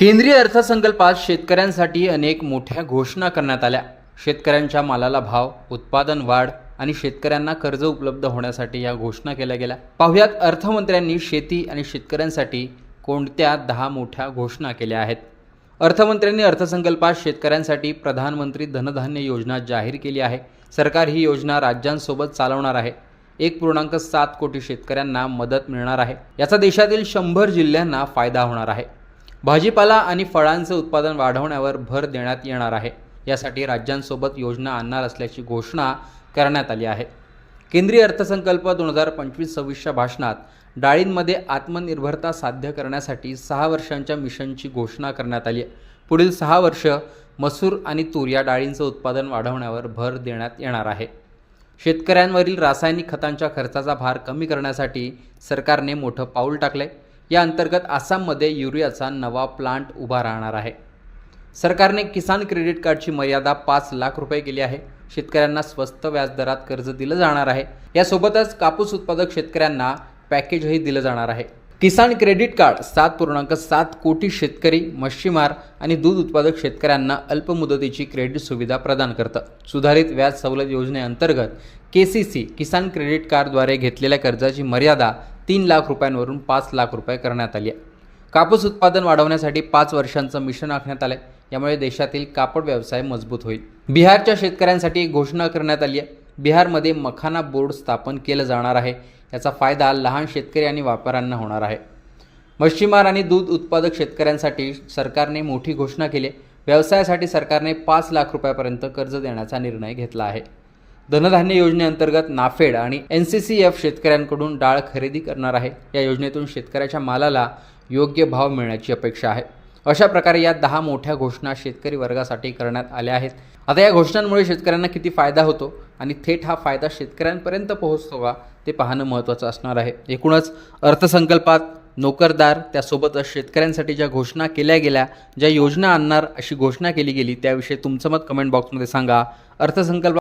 केंद्रीय अर्थसंकल्पात शेतकऱ्यांसाठी अनेक मोठ्या घोषणा करण्यात आल्या. शेतकऱ्यांच्या मालाला भाव उत्पादन वाढ आणि शेतकऱ्यांना कर्ज उपलब्ध होण्यासाठी या घोषणा केल्या गेल्या. पाहुयात अर्थमंत्र्यांनी शेती आणि शेतकऱ्यांसाठी कोणत्या दहा मोठ्या घोषणा केल्या आहेत? अर्थमंत्र्यांनी अर्थसंकल्पात शेतकऱ्यांसाठी प्रधानमंत्री धनधान्य योजना जाहीर केली आहे. सरकार ही योजना राज्यांसोबत चालवणार आहे. एक पूर्णांक सात कोटी शेतकऱ्यांना मदत मिळणार आहे. याचा देशातील शंभर जिल्ह्यांना फायदा होणार आहे. भाजीपाला आणि फळांचे उत्पादन वाढवण्यावर भर देण्यात येणार आहे. यासाठी राज्यांसोबत योजना आणणार असल्याची घोषणा करण्यात आली आहे. केंद्रीय अर्थसंकल्प दोन हजार पंचवीस सव्वीसच्या भाषणात डाळींमध्ये आत्मनिर्भरता साध्य करण्यासाठी सहा वर्षांच्या मिशनची घोषणा करण्यात आली आहे. पुढील सहा वर्ष मसूर आणि तूर या डाळींचं उत्पादन वाढवण्यावर भर देण्यात येणार आहे. शेतकऱ्यांवरील रासायनिक खतांच्या खर्चाचा भार कमी करण्यासाठी सरकारने मोठं पाऊल टाकलंय. या अंतर्गत आसाममध्ये युरियाचा नवा प्लांट उभा राहणार आहे. सरकारने किसान क्रेडिट कार्डची मर्यादा पाच लाख रुपये केली आहे. शेतकऱ्यांना स्वस्त व्याजदरात कर्ज दिलं जाणार आहे. यासोबतच कापूस उत्पादक शेतकऱ्यांना पॅकेजही दिलं जाणार आहे. किसान क्रेडिट कार्ड सात पूर्णांक सात कोटी शेतकरी मच्छीमार आणि दूध उत्पादक शेतकऱ्यांना अल्प मुदतीची क्रेडिट सुविधा प्रदान करतं. सुधारित व्याज सवलत योजनेअंतर्गत K C C Kisan credit कार्डद्वारे घेतलेल्या कर्जाची मर्यादा तीन लाख रुपयांवरून पाच लाख रुपये करण्यात आली आहे. कापूस उत्पादन वाढवण्यासाठी पाच वर्षांचं मिशन आखण्यात आलं आहे यामुळे देशातील कापड व्यवसाय मजबूत होईल. बिहारच्या शेतकऱ्यांसाठी एक घोषणा करण्यात आली आहे. बिहारमध्ये मखाना बोर्ड स्थापन केलं जाणार आहे. याचा फायदा लहान शेतकरी आणि व्यापाऱ्यांना होणार आहे. मच्छीमार आणि दूध उत्पादक शेतकऱ्यांसाठी सरकारने मोठी घोषणा केली व्यवसायासाठी सरकारने पाच लाख रुपयापर्यंत कर्ज देण्याचा निर्णय घेतला आहे. धनधान्य योजनेअंतर्गत नाफेड आणि एन सी सी एफ शेतकऱ्यांकडून डाळ खरेदी करणार आहे. या योजनेतून शेतकऱ्याच्या मालाला योग्य भाव मिळण्याची अपेक्षा आहे. अशा प्रकारे या दहा मोठ्या घोषणा शेतकरी वर्गासाठी करण्यात आल्या आहेत. आता या घोषणांमुळे शेतकऱ्यांना किती फायदा होतो आणि थेट हा फायदा शेतकऱ्यांपर्यंत पोहोचतो का ते पाहणं महत्त्वाचं असणार आहे. एकूणच अर्थसंकल्पात नोकरदार त्यासोबतच शेतकऱ्यांसाठी ज्या घोषणा केल्या गेल्या ज्या योजना आणणार अशी घोषणा केली गेली त्याविषयी तुमचं मत कमेंट बॉक्समध्ये सांगा. अर्थसंकल्प